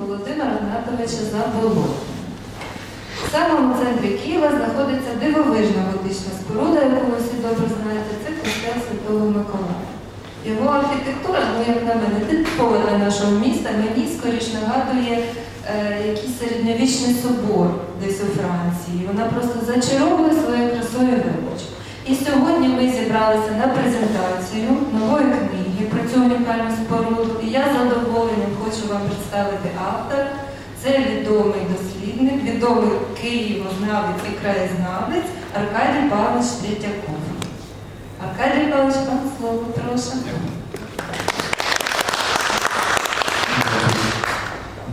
Володимира Гнатовича Заболот. В самому центрі Києва знаходиться дивовижна готична споруда, яку ви всі добре знаєте, це костел Святого Миколая. Його архітектура, ну як на мене, типова для нашого міста, мені скоріш нагадує е, якийсь середньовічний собор десь у Франції. Вона просто зачаровує своєю красою велич. І сьогодні ми зібралися на презентацію нової книги про цю унікальну споруду. І я з задоволенням хочу вам представити автора. Це відомий дослідник, відомий києвознавець і краєзнавець Аркадій Павлович Третьяков. Аркадій Павлович, вам слово, прошу.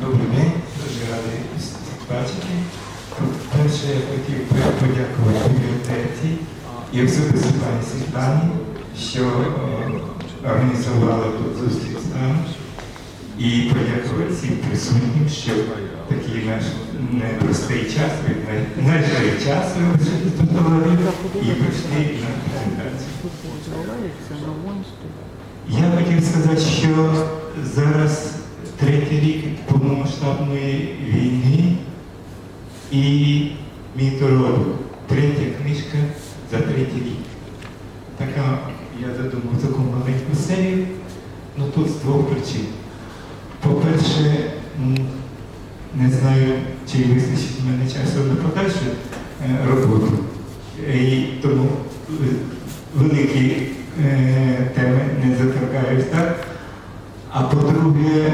Добрий день, дуже радий бачити. Перше, я хотів подякувати бібліотеці і особисто пані Світлані, що е, організували тут зустріч з нами. І подякувати всім присутнім, що такий наш непростий час, знайшли час і прийшли на презентацію. Я хотів сказати, що зараз третій рік повномасштабної війни і мій дорогу. Третя книжка за третій рік. Така, я задумав таку маленьку серію, ну тут з двох причин. По-перше, не знаю, чи вистачить в мене часу на подальшу е, роботу. І тому е, великі е, теми не заторкаюсь так. А по-друге,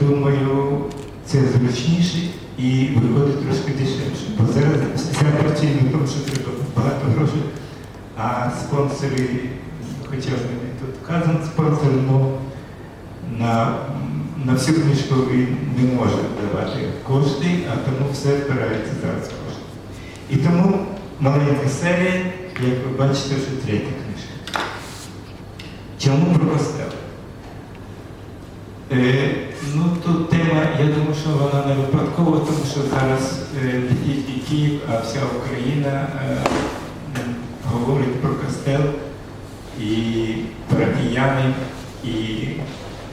думаю, це зручніше і виходить трошки дешевше. Бо зараз вся причина в тому, що треба багато грошей, а спонсори, хоча в мене тут вказан спонсор, ну, на, на всю книжку він не може давати кошти, а тому все збирається зараз кошти. І тому маленька серія, як ви бачите, вже третя книжка. Чому про костел? Е, ну, тут тема, я думаю, що вона не випадкова, тому що зараз не тільки Київ, а вся Україна е, говорить про костел і парафіяни, і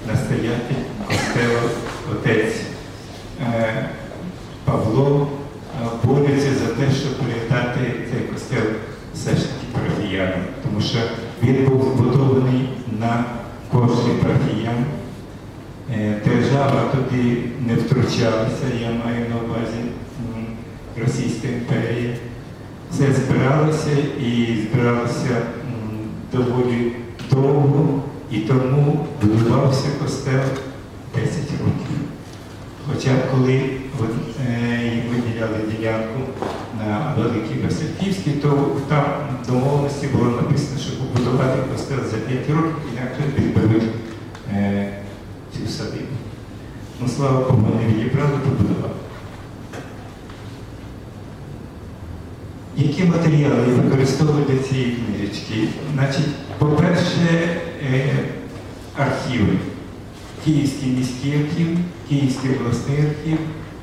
настоятель костелу отець е, Павло е, бореться за те, щоб передати цей костел все ж таки парафіянам, тому що він був збудований на кошти парафіян. Е, Держава тоді не втручалася, я маю на увазі Російська імперія. Все збиралося і збиралося доволі довго, і тому будувався костел 10 років. Хоча коли от, е, їм виділяли ділянку на Великій Васильківській, то там в домовленості було написано, що побудувати костел за 5 років, інакше відберуть е, цю садибу. Ну, слава Богу, вони відібрали, побудували. Які матеріали я використовую для цієї книжечки? Значить, по-перше, е, архіви. Київський міський архів, Київський обласний архів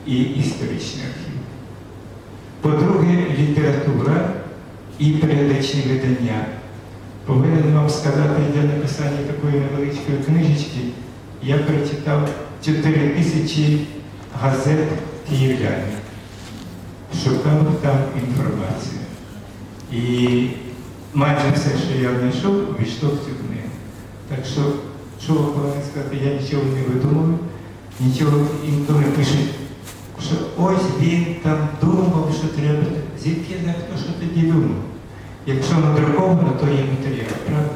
і історичний архів. По-друге, література і періодичні видання. Повинен вам сказати, для написання такої невеличкої книжечки я прочитав 4 тисячі газет київлянів. Шукав там інформацію. І майже все, що я знайшов, війшло в цю книгу. Так що, що повинен сказати, я нічого не видумую, нічого інколи пишуть, що ось він там думав, що треба. Звідки знаю, хто що тоді думав? Якщо надруковано, то є матеріал, правда?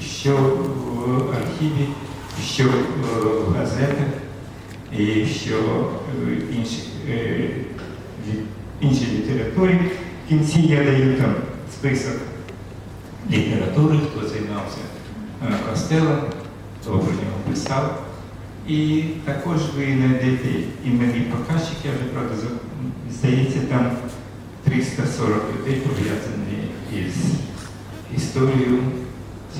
Що в архіві, що в газетах, і що в інших, е, іншій літературі. В кінці я даю там список літератури, хто займався е, костелом, хто про нього писав. І також ви знайдете іменний показчик, я вже правда здається, там 340 людей пов'язані із історією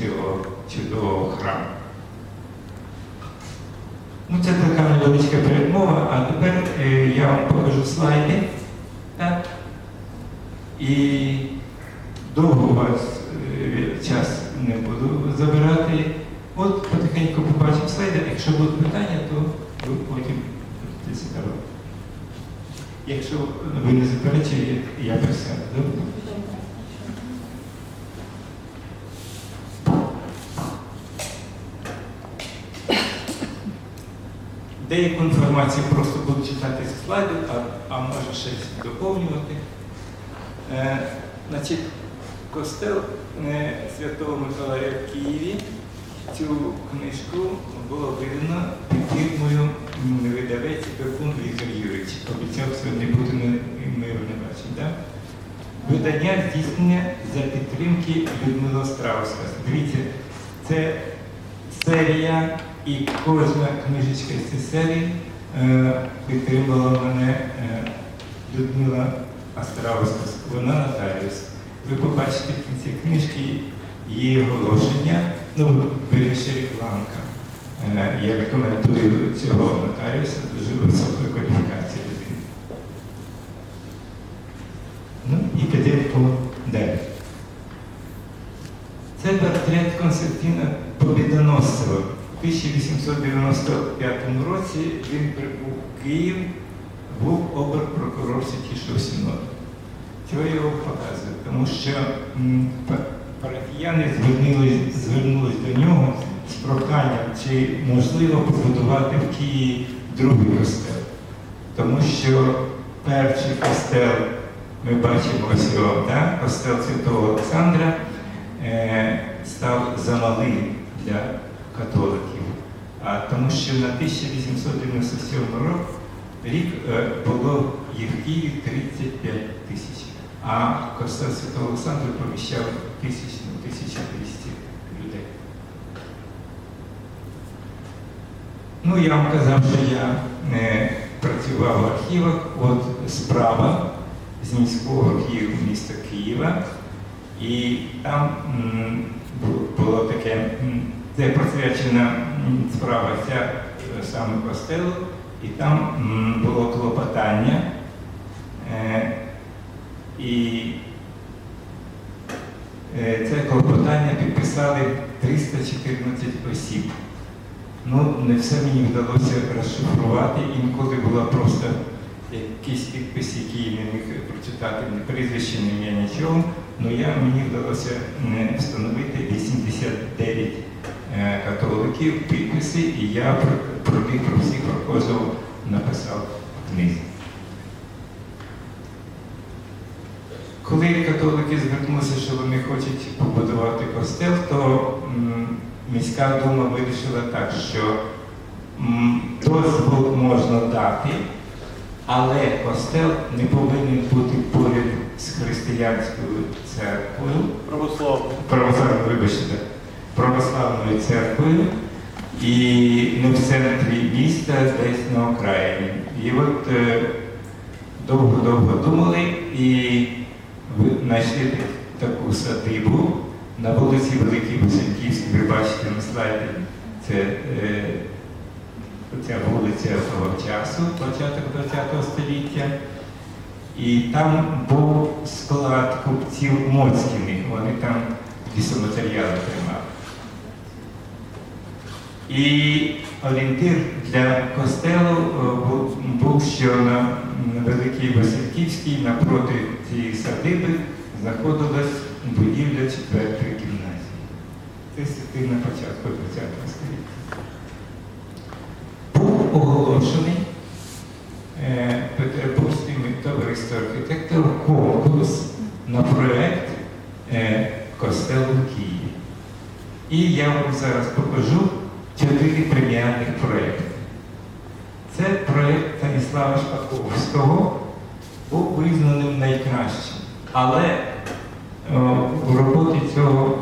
цього чудового храму. Ну, це така невеличка передмова, а тепер е, я вам покажу слайди. Так? І довго вас е, час не буду забирати. От потихеньку побачимо слайди. Якщо будуть питання, то ви потім процитував. Якщо ви не заперечуєте, я присяду. Добре? Деяку інформацію просто буду читати зі слайдів, а, а може щось доповнювати. Е, значить, костел е, Святого Миколая в Києві. Цю книжку було видано під фірмою видавець Перфун Віктор Юрійович. Обіцяв сьогодні бути ми, ми не бачимо. Да? Видання здійснення за підтримки Людмила Страуска. Дивіться, це серія і кожна книжечка з цієї серії е, підтримувала мене е, Людмила Астрауска. Вона нотаріус. Ви побачите в кінці книжки її оголошення, ну, вирішить рекламка. Е, Я рекомендую цього нотаріуса дуже високої кваліфікації людини. Ну і підемо по далі. Це портрет Константина Побідоносцева. У 1895 році він прибув в Київ, був оберпрокурор Святішого Синоду. Чого я його показую? Тому що парафіяни звернулись, звернулись до нього з проханням, чи можливо побудувати в Києві другий костел. Тому що перший костел, ми бачимо ось його, да? костел Святого Олександра, е, став замалим для католиків. Тому що на 1897 рок рік е, було їх в Києві 35 тисяч, а костел Святого Олександра поміщав тисяч, ну, 1200 людей. Ну, я вам казав, що я е, працював в архівах, от справа з міського архіву міста Києва, і там м, було таке, м, де присвячена справа ця е, саме костелу, і там було клопотання. Е, і е, це клопотання підписали 314 осіб. Ну, не все мені вдалося розшифрувати, інколи була просто якийсь підпис, який не міг прочитати ні прізвище, ні нічого. Ну я мені вдалося встановити 89 е, католиків підписи, і я про, про них про всіх прохожих написав книзі. Коли католики звернулися, що вони хочуть побудувати костел, то міська дума вирішила так, що дозвіл можна дати, але костел не повинен бути поряд з християнською церквою, Православно. православною, вибачте, так, православною церквою і не в центрі міста, десь на окраїні. І от е, довго-довго думали і знайшли таку садибу на вулиці Великій Васильківській, ви бачите на слайді, це е, ця вулиця того часу, початок ХХ століття. І там був склад купців Моцькіних, вони там лісоматеріали. І орієнтир для костелу е, був, що на, Великій Васильківській напроти цієї садиби знаходилась будівля четвертої гімназії. Це святий на початку ХХ століття. Був оголошений е, Петербурзьким товариством архітекторів конкурс на проект е, костелу в Києві. І я вам зараз покажу чотири преміальних проекти. Це проєкт Станіслава Шпаковського був визнаним найкращим. Але е, у роботі цього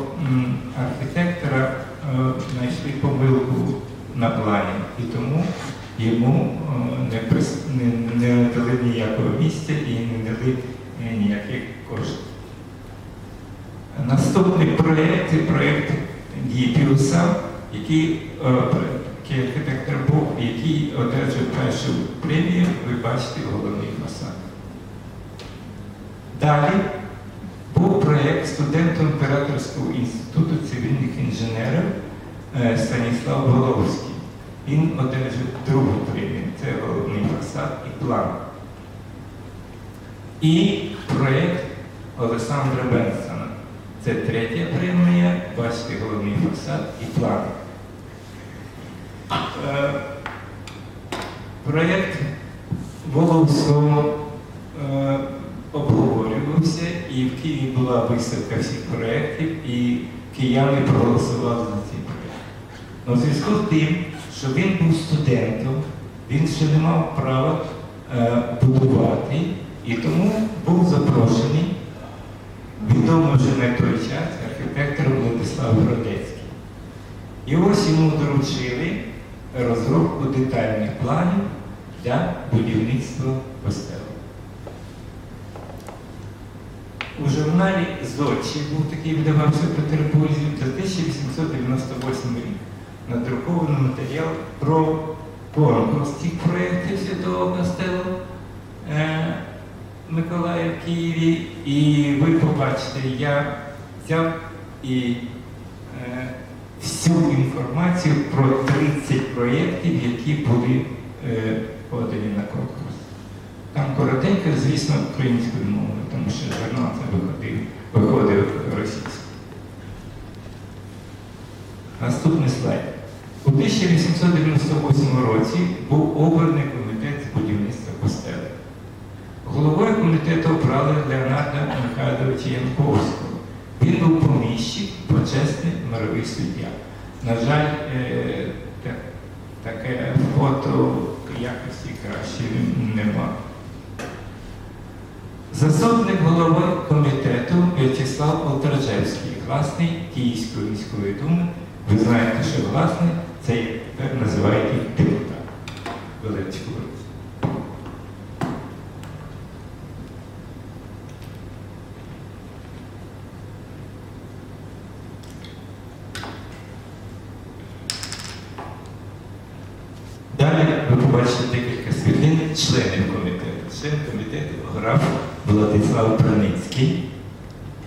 архітектора е, знайшли помилку на плані, і тому йому е, не, прис... не, не дали ніякого місця і не дали ніяких коштів. Наступний проєкт це проєкт Діпіуса, який архітектор був, який одержав першу премію, ви бачите головний фасад. Далі був проєкт студента Імператорського інституту цивільних інженерів е, Станіслав Головський. він одержав другу премію. Це головний фасад і план. І проєкт Олександра Бенсона. Це третя премія, бачите, головний фасад і план. Е, Проєкт Воловського е, обговорювався, і в Києві була виставка всіх проєктів, і кияни проголосували за цей проєкт. Но в зв'язку з тим, що він був студентом, він ще не мав права е, будувати, і тому був запрошений відомий вже на той час архітектор Владислав Городецький. І ось йому доручили розробку детальних планів для будівництва костелу. У журналі Зодчі був такий видавався в Петербурзі за 1898 рік. Надрукований матеріал про конкурс цих проєктів Святого Костелу е, Миколая в Києві. І ви побачите, я взяв і е, всю інформацію про 30 проєктів, які були е, подані на. Там коротенько, звісно, українською мовою, тому що журнал це виходив, виходив російською. Наступний слайд. У 1898 році був обраний комітет з будівництва костелу. Головою комітету обрали Леонарда Михайловича Янковського. Він був поміщик, почесний мировий суддя. На жаль, е, таке фото якості кращої нема. Заступник голови комітету В'ячеслав Олтражевський, власний Київської міської думи. Ви знаєте, що власний, це тепер називають депутат. Величку. Далі ви побачите декілька світлин членів комітету. Член комітету граф Владислав Праницький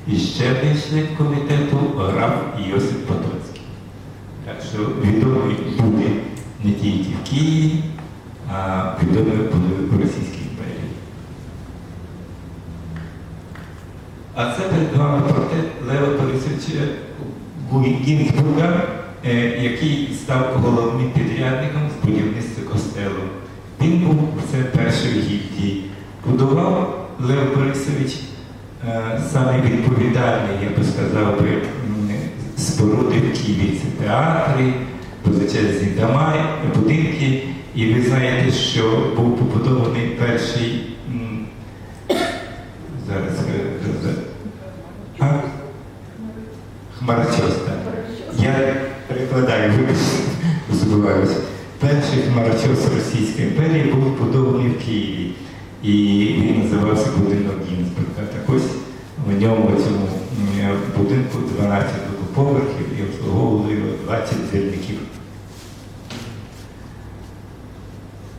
і ще один член комітету граф Йосип Потоцький. Так що відомі були не тільки в Києві, а відомі були в Російській імперії. А це перед вами портрет Лева Борисовича Гінзбурга, е, який став головним підрядником з будівництва костелу. Він був це першої гільдії. Будував Лев Борисович е, саме відповідальний, я би сказав би, споруди в Києві. Це театри, величезні дома, будинки. І ви знаєте, що був побудований перший. м, Зараз е, е, а? Хмарочос, так. Я перекладаю, вибачте, забуваюся. Перший Російської імперії був побудований в Києві. І він називався будинок Гінзбурга. Так ось в ньому в цьому будинку 12 поверхів і обслуговували його 20 двірників.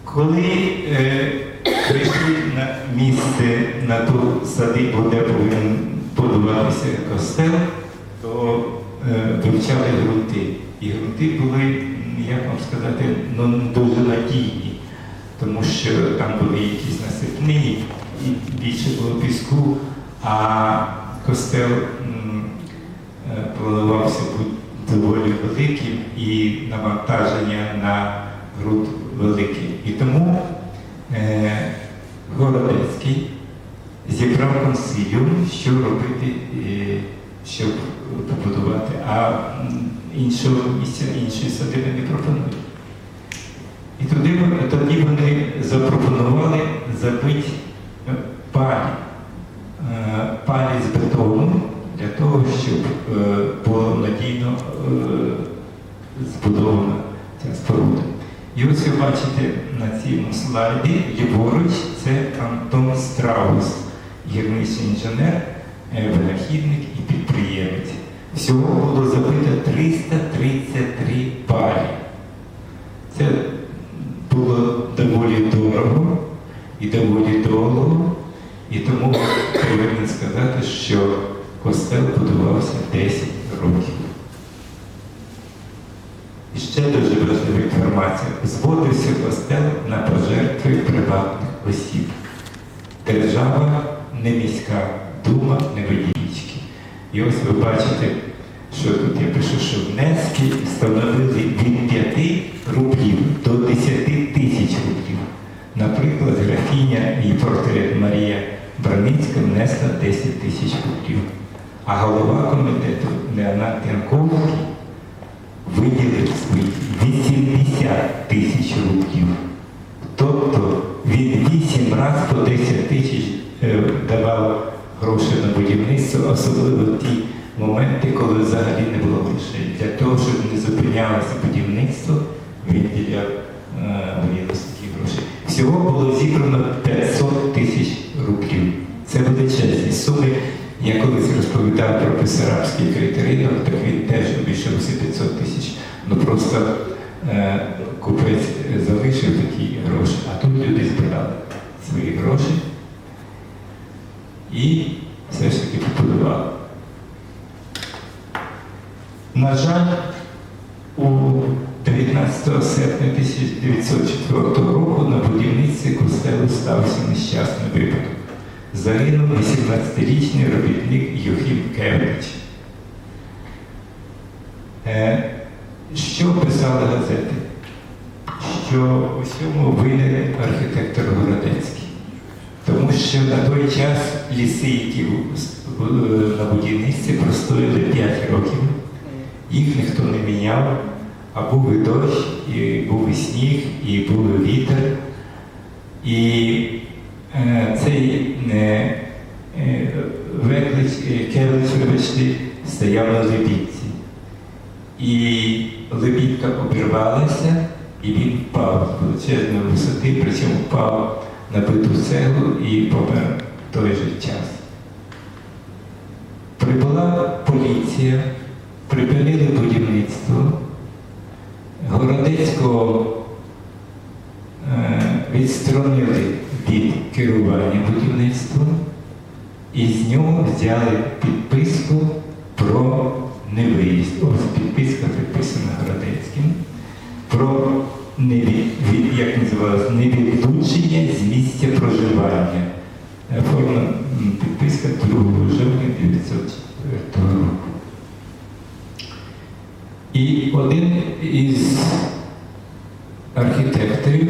Коли е, прийшли на місце на ту садибу, де повинен будуватися костел, то е, вивчали ґрунти. І ґрунти були, як вам сказати, ну, дуже надійні, тому що там були якісь насипні, і більше було піску, а костел е, планувався бути доволі великим і навантаження на ґрунт велике. І тому е, Городецький зібрав консиліум, що робити, е, щоб побудувати, а іншого місця, іншої садиби не пропонують. І туди, забити е, палі, палі з бетону для того, щоб е, було надійно е, збудована ця споруда. І ось ви бачите на цьому слайді, ліворуч, це Антон Страус, гірничий інженер, е, винахідник і підприємець. Всього було забито 333 палі. Це було доволі дорого і доволі довго, і тому повинен сказати, що костел будувався 10 років. І ще дуже важлива інформація. інформація. Зводився костел на пожертви приватних осіб. Держава не міська дума, не. І ось ви бачите, що тут я пишу, що внески становили від 5 рублів до 10 тисяч рублів. Наприклад, графіня і портрет Марія Браницька внесла 10 тисяч рублів. А голова комітету Леонард Янковський виділив свої 80 тисяч рублів. Тобто він 8 разів по 10 тисяч е, давав гроші на будівництво, особливо ті моменти, коли взагалі не було грошей. Для того, щоб не зупинялося будівництво, він е, виділив такі гроші. Всього було зібрано 500 тисяч рублів. Це величезні суми. Я колись розповідав про Писарабський критеринок, так він теж обійшовся 500 тисяч. Ну просто е, купець залишив такі гроші, а тут люди збирали свої гроші і все ж таки побудували. На жаль, у 19 серпня 1904 року на будівництві костелу стався нещасний випадок. Загинув 18-річний робітник Юхім Кевич. Е, Що писали газети? Що у всьому винен архітектор Городецький. Тому що на той час ліси, які в- на будівництві простояли 5 років, їх ніхто не міняв, а був і дощ, і був і сніг, і був і вітер. І е, цей е, е, Веклич, Келич, вибачте, стояв на лебідці. І лебідка обірвалася, і він впав з величезної висоти, причому впав на биту цеглу і помер в той же час. Прибула поліція, припинили будівництво. Городецького е, від керування будівництвом і з нього взяли підписку про невиїзд. Ось підписка підписана Городецьким про неві, від, як називалось, невідлучення з місця проживання. Е, Форма підписка 2 жовтня 1904 року. І один із архітекторів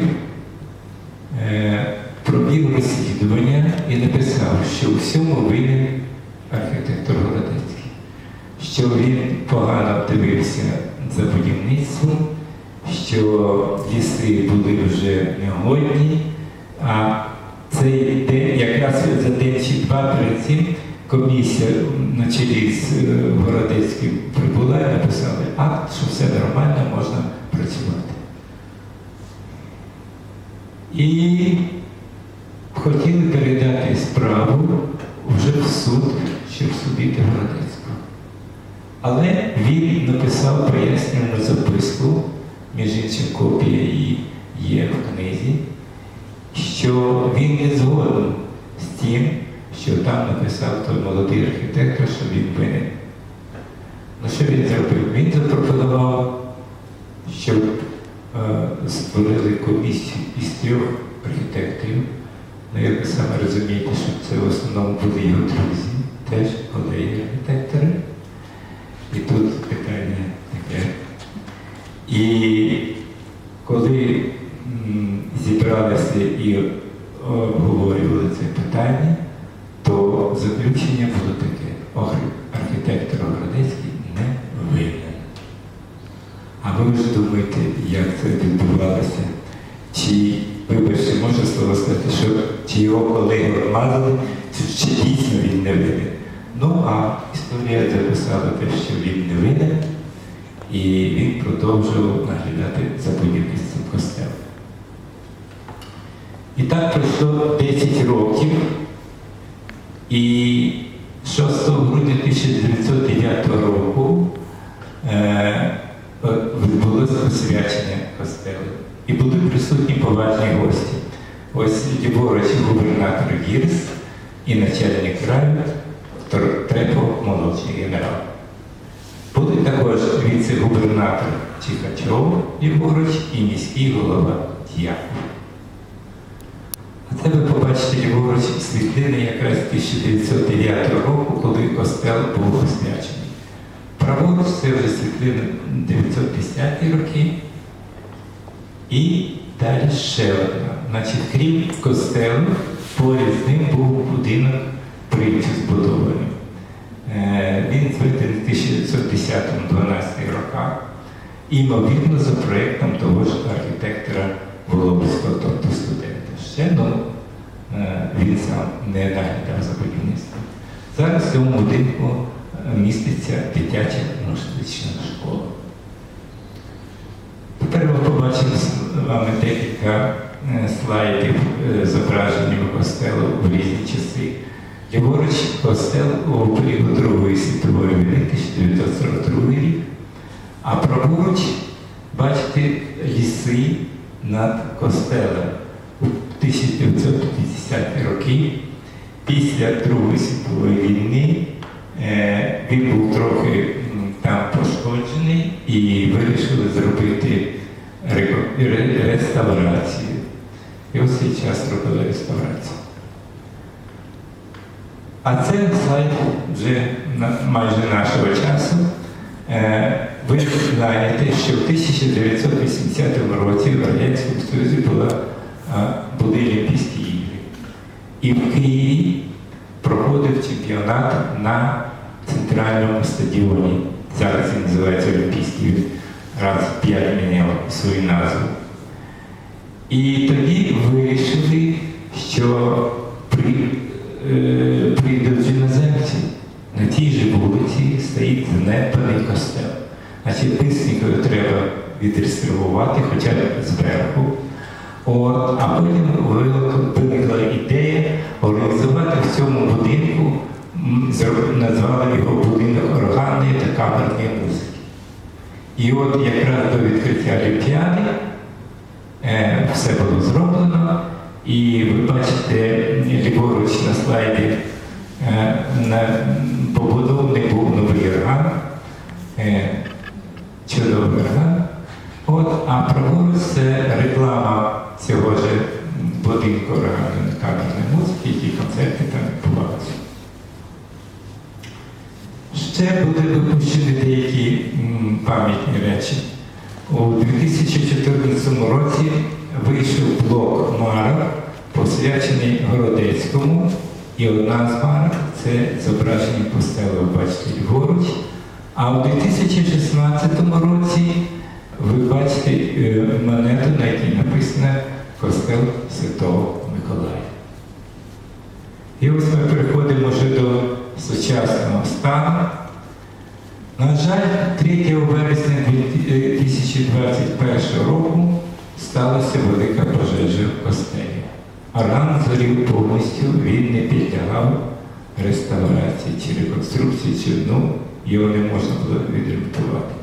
е, провів розслідування і написав, що у всьому винен архітектор Городецький, що він погано дивився за будівництвом, що ліси були вже негодні, а цей день, якраз за день чи два перед цим комісія на чолі з е, Городецьким прибула і написали акт, що все нормально, можна працювати. І хотіли передати справу вже в суд, щоб судити Городецького. Але він написав пояснювальну записку, між іншим копія її є в книзі, що він не згоден з тим, що там написав той молодий архітектор, що він винен. Ну що він зробив? Він запропонував, щоб е, створили комісію із трьох архітекторів. Ну, як ви саме розумієте, що це в основному були його друзі, теж колеги архітектори. І тут питання таке. І коли м, зібралися і обговорювали це питання, то заключення було таке. Охр- Архітектор Городецький не винен. А ви вже думаєте, як це відбувалося? Чи, вибачте, можна слово сказати, що чи його колеги обмазали, чи, дійсно він не винен? Ну, а історія записала те, що він не винен, і він продовжував наглядати за будівництвом костелу. І так пройшло 10 років, і 6 грудня 1909 року е, відбулося посвячення костелу. І були присутні поважні гості. Ось ліворуч губернатор Гірс і начальник краю Трепо молодший генерал. Були також віце-губернатор Чихачов Єгорович і міський голова Дяков. А це ви побачите Єгорович світлини якраз 1909 року, коли костел був освячений. Праворуч це вже світлини 950 роки. І далі ще одна. Значить, крім костелу, поряд з ним був будинок притчі збудований. Е, Він зведений в 1910-12 роках, імовірно, за проєктом того ж архітектора Воловського, тобто студента. Ще ну, він сам не наглядав за будівництвом. Зараз в цьому будинку е, міститься дитяча гімнастична школа. Тепер ми побачимо з вами декілька слайдів е, зображеннями костелу в різні часи. Ліворуч костел у період Другої світової війни, 1942 рік, а праворуч бачите ліси над костелем у 1950-ті роки. Після Другої світової війни е, він був трохи там пошкоджений і вирішили зробити реставрацію. І ось цей час робили реставрацію. А це слайд вже майже нашого часу. Ви знаєте, що в 1980 році в Радянському Союзі була, були Олімпійські ігри. І в Києві проходив чемпіонат на центральному стадіоні. Зараз він називається Олімпійський раз п'ять міняв свою назву. І тоді вирішили, що при, е, прийдуть іноземці. На тій же вулиці стоїть занедбаний костел. Значить, писнику треба відреставрувати, хоча б зверху. От, а потім виникла ідея організувати в цьому будинку, назвали його будинок органної та камерної музики. І от якраз до відкриття Олімпіади все було зроблено. І ви бачите ліворуч на слайді е, побудований був новий орган, е, чудовий орган. От, а праворуч це реклама цього ж будинку органної камерної музики, які концерти там відбувалися. Ще були випущені деякі пам'ятні речі. У 2014 році вийшов блок марок, посвячений Городецькому, і одна з марок це зображення костелу, бачите, ліворуч. А у 2016 році ви бачите е, монету, на якій написано Костел Святого Миколая. І ось ми переходимо вже до сучасного стану. На жаль, 3 вересня 2021 року сталася велика пожежа в костелі. Орган згорів повністю, він не підлягав реставрації чи реконструкції, чи ну, його не можна було відремонтувати.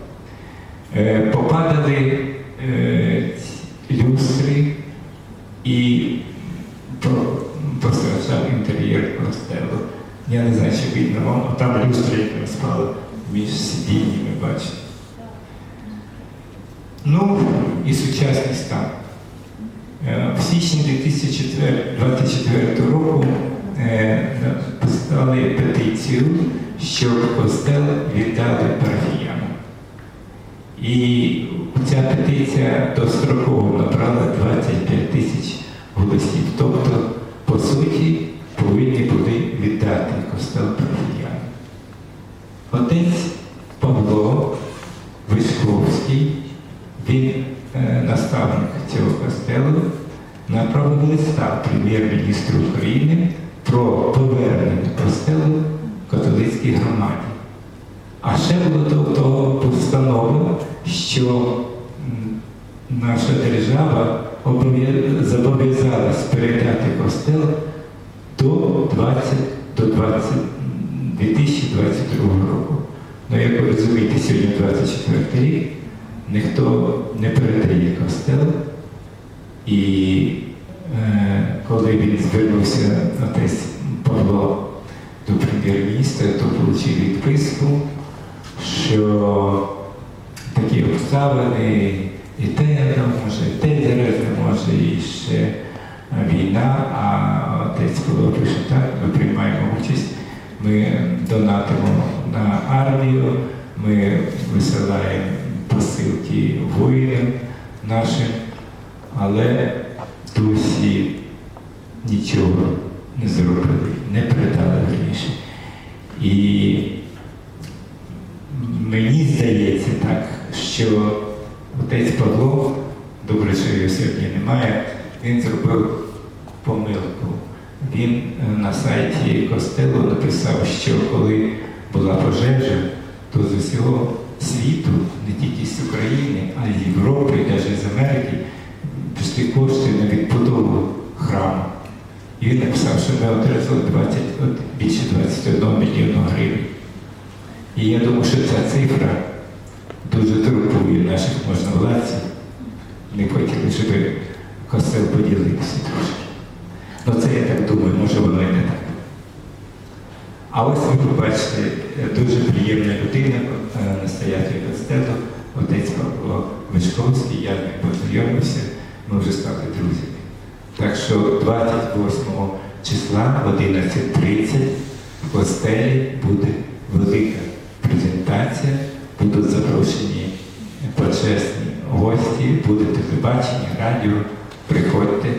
Е, попадали е, люстри і по- постраждав інтер'єр костелу. Я не знаю, чи видно вам, а там люстри, яка спала між сидіннями, бачите. Ну і сучасний стан. Е, В січні 2024 року е, поставили петицію, щоб костел віддали парафіянам. І ця петиція достроково набрала 25 тисяч голосів. Тобто, по суті, Отець Павло Вишковський, він е, наставник цього костелу, направив листа прем'єр-міністру України про повернення костелу католицькій громаді. А ще було до того постановлено, що наша держава зобов'язалась передати костел до 20 до 20 2022 року. Ну, як ви розумієте, сьогодні 24 рік, ніхто не передає костел. І е, коли він звернувся отець Павло до прем'єр-міністра, то отримав відписку, що такі обставини, і те не може, і те не може, і ще війна, а отець Павло пише так, ми приймаємо участь, ми донатимо на армію, ми висилаємо посилки воїнам нашим, але досі нічого не зробили, не передали раніше. І мені здається так, що отець Павло, добре, що його сьогодні немає, він зробив помилку. Він е, на сайті написав, що коли була пожежа, то з усього світу, не тільки з України, а й з Європи, навіть з Америки, пішли кошти на відбудову храму. І він написав, що ми отримали 20, от, більше 21 мільйону гривень. І я думаю, що ця цифра дуже турбує наших можновладців. Не хотіли, щоб костел поділився трошки. Ну це я так думаю, може воно і не так. А ось ви побачите е, дуже приємна людина, е, настоятель костелу, отець Павло Вишковський, я ним познайомився, ми вже стали друзями. Так що 28 числа в 11.30 в костелі буде велика презентація, будуть запрошені почесні гості, буде телебачення, радіо, приходьте.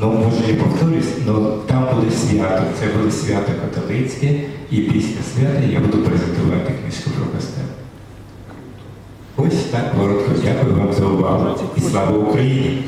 Ну, може, я повторюсь, але там буде свято, це буде свято католицьке, і після свята я буду презентувати книжку про костел. Ось так коротко. Дякую вам за увагу і слава Україні!